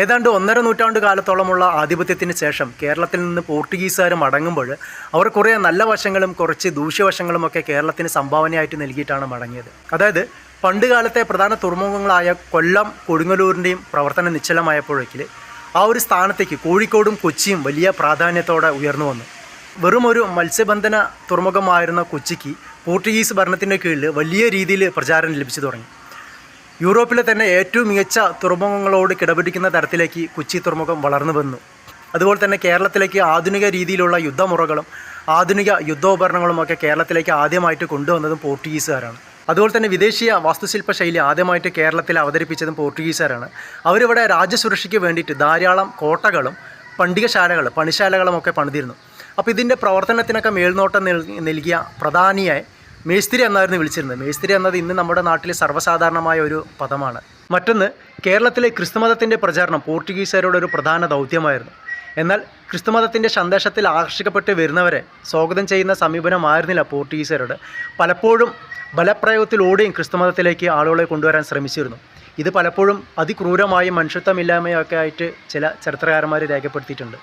ഏതാണ്ട് ഒന്നര നൂറ്റാണ്ട് കാലത്തോളമുള്ള ആധിപത്യത്തിന് ശേഷം കേരളത്തിൽ നിന്ന് പോർട്ടുഗീസുകാർ മടങ്ങുമ്പോൾ അവർ കുറേ നല്ല വശങ്ങളും കുറച്ച് ദൂഷ്യവശങ്ങളും ഒക്കെ കേരളത്തിന് സംഭാവനയായിട്ട് നൽകിയിട്ടാണ് മടങ്ങിയത്. അതായത് പണ്ട് കാലത്തെ പ്രധാന തുറമുഖങ്ങളായ കൊല്ലം കൊടുങ്ങല്ലൂരിന്റെയും പ്രവർത്തനം നിശ്ചലമായപ്പോഴേക്കിൽ ആ ഒരു സ്ഥാനത്തേക്ക് കോഴിക്കോടും കൊച്ചിയും വലിയ പ്രാധാന്യത്തോടെ ഉയർന്നു വന്നു. വെറും ഒരു മത്സ്യബന്ധന തുറമുഖമായിരുന്ന കൊച്ചിക്ക് പോർട്ടുഗീസ് ഭരണത്തിന്റെ കീഴിൽ വലിയ രീതിയിൽ പ്രചാരം ലഭിച്ചു തുടങ്ങി. യൂറോപ്പിലെ തന്നെ ഏറ്റവും മികച്ച തുറമുഖങ്ങളോട് കിടപിടിക്കുന്ന തരത്തിലേക്ക് കൊച്ചി തുറമുഖം വളർന്നു വന്നു. അതുപോലെ തന്നെ കേരളത്തിലേക്ക് ആധുനിക രീതിയിലുള്ള യുദ്ധമുറകളും ആധുനിക യുദ്ധോപകരണങ്ങളും ഒക്കെ കേരളത്തിലേക്ക് ആദ്യമായിട്ട് കൊണ്ടുവന്നതും പോർട്ടുഗീസുകാരാണ്. അതുപോലെ തന്നെ വിദേശീയ വാസ്തുശില്പ ശൈലി ആദ്യമായിട്ട് കേരളത്തിൽ അവതരിപ്പിച്ചതും പോർട്ടുഗീസുകാരാണ്. അവരിവിടെ രാജ്യസുരക്ഷയ്ക്ക് വേണ്ടിയിട്ട് ധാരാളം കോട്ടകളും പണ്ടികശാലകൾ പണിശാലകളും ഒക്കെ പണിതിരുന്നു. അപ്പോൾ ഇതിന്റെ പ്രവർത്തനത്തിനൊക്കെ മേൽനോട്ടം നൽ- നൽകിയ പ്രധാനിയായി മേസ്തിരി എന്നായിരുന്നു വിളിച്ചിരുന്നത്. മേസ്തിരി എന്നത് ഇന്ന് നമ്മുടെ നാട്ടിലെ സർവസാധാരണമായ ഒരു പദമാണ്. മറ്റൊന്ന് കേരളത്തിലെ ക്രിസ്തുമതത്തിന്റെ പ്രചാരണം പോർച്ചുഗീസുകാരോട് ഒരു പ്രധാന ദൗത്യമായിരുന്നു. എന്നാൽ ക്രിസ്തുമതത്തിന്റെ സന്ദേശത്തിൽ ആകർഷിക്കപ്പെട്ട് വരുന്നവരെ സ്വാഗതം ചെയ്യുന്ന സമീപനമായിരുന്നില്ല പോർച്ചുഗീസുകാരോട്. പലപ്പോഴും ബലപ്രയോഗത്തിലൂടെയും ക്രിസ്തുമതത്തിലേക്ക് ആളുകളെ കൊണ്ടുവരാൻ ശ്രമിച്ചിരുന്നു. ഇത് പലപ്പോഴും അതിക്രൂരമായും മനുഷ്യത്വമില്ലായ്മയൊക്കെ ആയിട്ട് ചില ചരിത്രകാരന്മാർ രേഖപ്പെടുത്തിയിട്ടുണ്ട്.